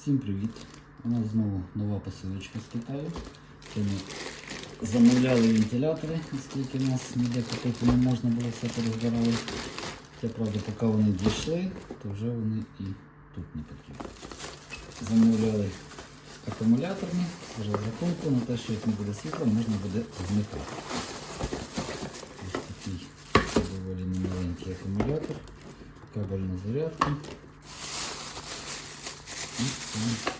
Всім привіт! У нас знову нова посилочка з Китаю. Це ми замовляли вентилятори, оскільки в нас ніде купити не можна було все порозбирали. Це правда, поки вони дійшли, то вже вони і тут не потрібні. Замовляли акумуляторні з розрахунку на те, що як не буде світла, можна буде вмикати. Ось такий доволі маленький акумулятор, кабельна зарядка. І сам,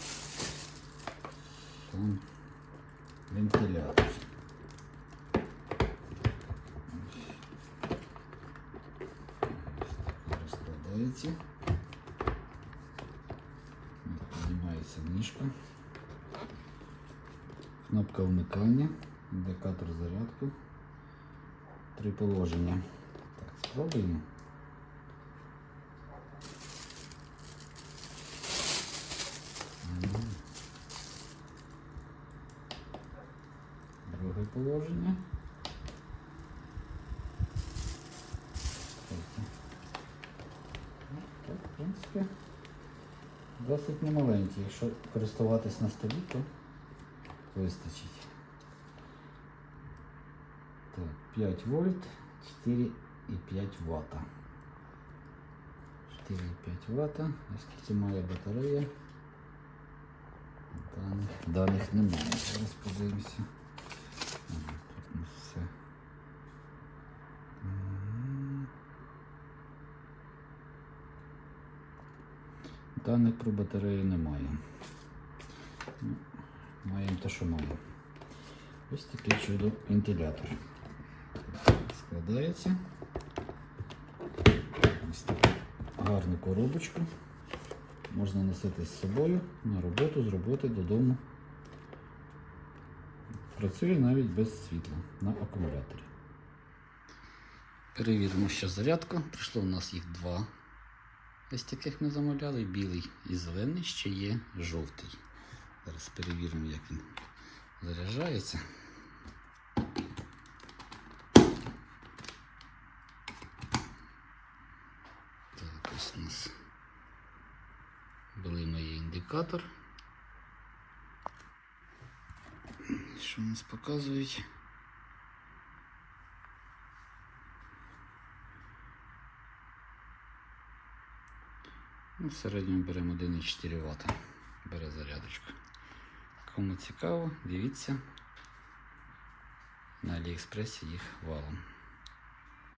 сам вентилятор. Ось так розкладається. Ось Піднімається ніжка. Кнопка вмикання, індикатор зарядки. Три положення. Так, спробуємо. Друге положення. Третє. Ну, Так, в принципі, досить немаленький. Якщо користуватись на столі, то вистачить. Так, 5 вольт, 4,5 ватт. 4,5 ватт. Наскільки має батарея? Даних, даних немає. Зараз подивимося. Даних про батарею немає. Ну, Маємо те, що маємо. Ось такий чудо вентилятор. Складається. Ось таку гарну коробочку. Можна носити з собою на роботу, з роботи додому. Працює навіть без світла на акумуляторі. Перевіримо ще зарядку. Прийшло у нас їх два. Ось таких ми замовляли. Білий і зелений, ще є жовтий. Зараз перевіримо, як він заряджається. Так, ось у нас блимає індикатор. Що у нас показують? Ну, в середньому беремо 1,4 Вт. Бере зарядочку. Кому цікаво, дивіться. На Аліекспресі їх валом.